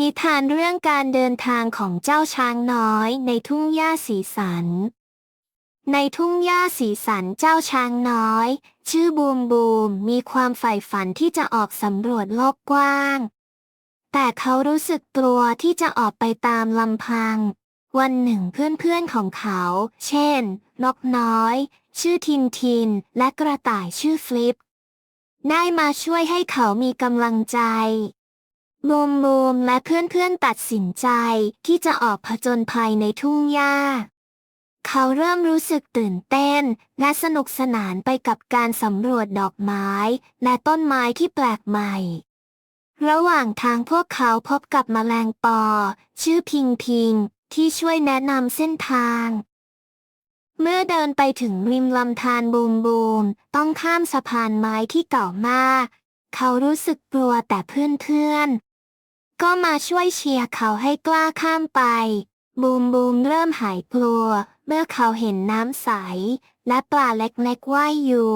นิทานเรื่องการเดินทางของเจ้าช้างน้อยในทุ่งหญ้าสีสัน ในทุ่งหญ้าสีสันเจ้าช้างน้อย ชื่อบูมบูมมีความใฝ่ฝันที่จะออกสำรวจโลกกว้าง แต่เขารู้สึกกลัวที่จะออกไปตามลำพัง วันหนึ่งเพื่อนๆของเขา เช่น นกน้อย ชื่อทินทิน และกระต่ายชื่อฟลิป ได้มาช่วยให้เขามีกำลังใจ บูมบูมและเพื่อนๆตัดสินใจที่จะออกผจญภัยในทุ่งหญ้า เขาเริ่มรู้สึกตื่นเต้น และสนุกสนานไปกับการสำรวจดอกไม้ และต้นไม้ที่แปลกใหม่ ระหว่างทางพวกเขาพบกับแมลงปอ ชื่อพิงพิง ที่ช่วยแนะนำเส้นทาง เมื่อเดินไปถึงริมลำธารบูมบูม ต้องข้ามสะพานไม้ที่เก่ามาก เขารู้สึกกลัวแต่เพื่อนๆ ก็มาช่วยเชียร์เขาให้กล้าข้ามไป บูมบูมเริ่มหายกลัว เมื่อเขาเห็นน้ำใส และปลาเล็กๆว่ายอยู่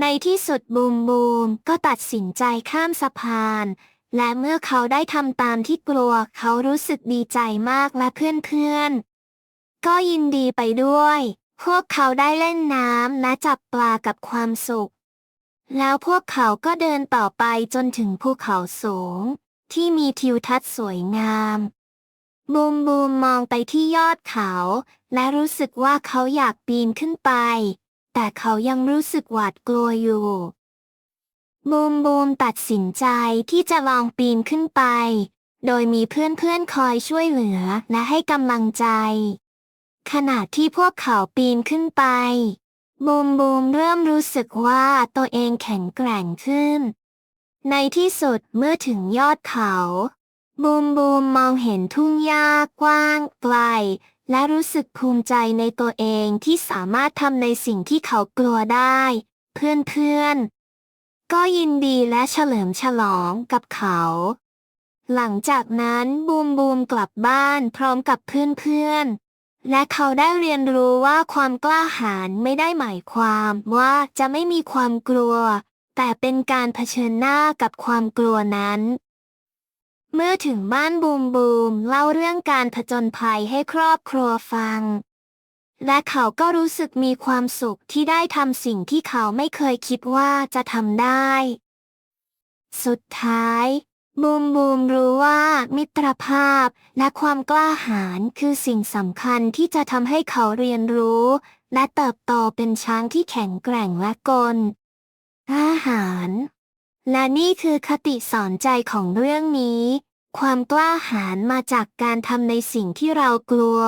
ในที่สุดบูมบูมก็ตัดสินใจข้ามสะพาน และเมื่อเขาได้ทำตามที่กลัว เขารู้สึกดีใจมากและเพื่อนๆ ก็ยินดีไปด้วย พวกเขาได้เล่นน้ำและจับปลากับความสุขแล้วพวกเขาก็เดินต่อไปจนถึงภูเขาสูง ที่มีทิวทัศน์สวยงามบูมบูมมองไปที่ยอดเขา และรู้สึกว่าเขาอยากปีนขึ้นไป แต่เขายังรู้สึกหวาดกลัวอยู่บูมบูมตัดสินใจที่จะลองปีนขึ้นไป โดยมีเพื่อนๆคอยช่วยเหลือและให้กำลังใจ ขณะที่พวกเขาปีนขึ้นไป บูมบูมเริ่มรู้สึกว่าตัวเองแข็งแกร่งขึ้น ในที่สุดเมื่อถึงยอดเขา บูมบูมมองเห็นทุ่งหญ้ากว้างไกล และรู้สึกภูมิใจในตัวเองที่สามารถทำในสิ่งที่เขากลัวได้ เพื่อนๆ ก็ยินดีและเฉลิมฉลองกับเขา หลังจากนั้นบูมบูมกลับบ้านพร้อมกับเพื่อนๆและเขาได้เรียนรู้ว่าความกล้าหาญไม่ได้หมายความว่าจะไม่มีความกลัว แต่เป็นการเผชิญหน้ากับความกลัวนั้น เมื่อถึงบ้านบูมบูมเล่าเรื่องการผจญภัยให้ครอบครัวฟัง และเขาก็รู้สึกมีความสุขที่ได้ทำสิ่งที่เขาไม่เคยคิดว่าจะทำได้ สุดท้ายบูมบูมรู้ว่ามิตรภาพและความกล้าหาญคือสิ่งสำคัญที่จะทำให้เขาเรียนรู้ และเติบโตเป็นช้างที่แข็งแกร่งและกล อาหาร และนี่คือคติสอนใจของเรื่องนี้ ความกล้าหาญมาจากการทำในสิ่งที่เรากลัว